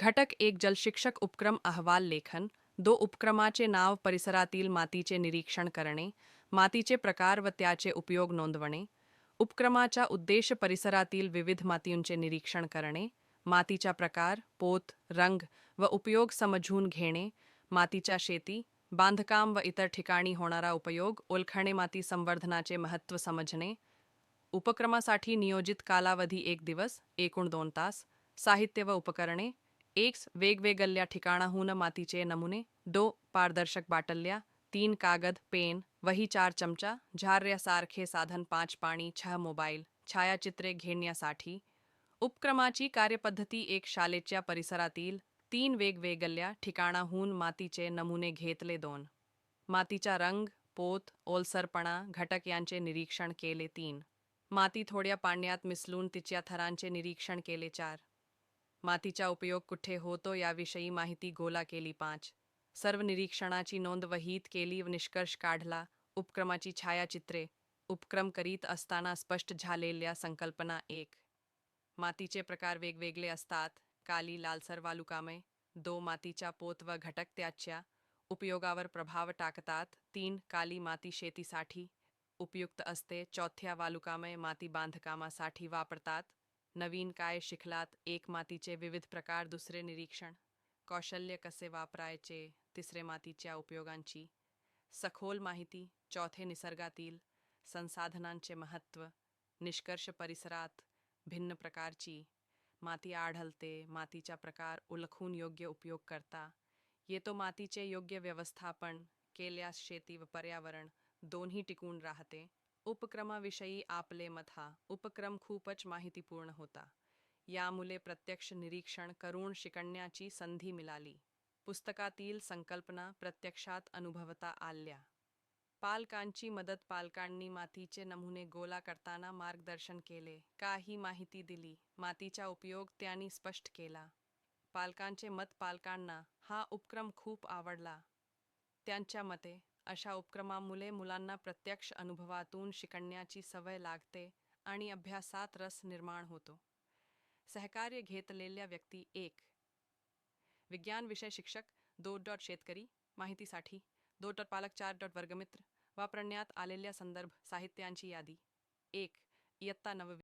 घटक एक जलशिक्षक उपक्रम अहवाल लेखन दो उपक्रमाचे नाव परिसरातील मातीचे निरीक्षण करणे मातीचे प्रकार व त्याचे उपयोग नोंदवणे उपक्रमाचा उद्देश परिसरातील विविध मातींचे निरीक्षण करणे मातीचा प्रकार पोत रंग व उपयोग समजून घेणे मातीच्या शेती बांधकाम व इतर ठिकाणी होणारा उपयोग ओलखणे माती संवर्धनाचे महत्त्व समजणे उपक्रमासाठी नियोजित कालावधी एक दिवस एकूण दोन तास साहित्य व उपकरणे एक वेगवेगळ्या ठिकाणाहून मातीचे नमुने दो पारदर्शक बाटल्या तीन कागद पेन वही चार चमचा झार्यासारखे साधन पाच पाणी छह मोबाईल छायाचित्रे घेण्यासाठी उपक्रमाची कार्यपद्धती एक शाळेच्या परिसरातील तीन वेगवेगळ्या ठिकाणाहून मातीचे नमुने घेतले दोन. मातीचा रंग पोत ओलसरपणा घटक यांचे निरीक्षण केले तीन. माती थोड्या पाण्यात मिसळून तिच्या थरांचे निरीक्षण केले चार. मातीचा उपयोग कुठे होतो याविषयी माहिती गोला केली पाच. सर्व निरीक्षणाची नोंद वहीत केली व निष्कर्ष काढला. उपक्रमाची छायाचित्रे. उपक्रम करीत असताना स्पष्ट झालेल्या संकल्पना एक. मातीचे प्रकार वेगवेगळे असतात. काली लालसर वालुकामय दो मातीच्या पोत व घटक त्याच्या. उपयोगावर प्रभाव टाकतात. तीन काली माती शेतीसाठी. उपयुक्त असते. चौथ्या वालुकामय माती बांधकामासाठी वापरतात. नवीन काय शिकलात? एक मातीचे विविध प्रकार दुसरे निरीक्षण. कौशल्य कसे वापरायचे तिसरे मातीच्या उपयोगांची? सखोल माहिती चौथे निसर्गातील संसाधनांचे महत्त्व निष्कर्ष परिसरात भिन्न प्रकारची माती आढळते मातीचा प्रकार उलखून योग्य उपयोग करता येतो मातीचे योग्य व्यवस्थापन केल्यास शेती व पर्यावरण दोन्ही टिकून राहते. उपक्रमाविषयी आपले मत हा. उपक्रम खूपच माहितीपूर्ण होता. यामुळे प्रत्यक्ष निरीक्षण करून शिकण्याची संधी मिळाली. पुस्तकातील संकल्पना प्रत्यक्षात अनुभवता आल्या. पालकांची मदत पालकांनी मातीचे नमुने गोला करताना मार्गदर्शन केले. काही माहिती दिली. मातीचा उपयोग त्यांनी स्पष्ट केला. पालकांचे मत पालकांना हा उपक्रम खूप आवडला. त्यांच्या मते अशा उपक्रमामुळे मुलांना प्रत्यक्ष अनुभवातून शिकण्याची सवय लागते आणि अभ्यासात रस निर्माण होतो. सहकार्य घेतलेल्या व्यक्ती एक. विज्ञान विषय शिक्षक दो डॉट शेतकरी माहितीसाठी दो डॉट पालक चार डॉट वर्गमित्र वापरण्यात आलेल्या संदर्भ साहित्यांची यादी. एक इयत्ता नववी.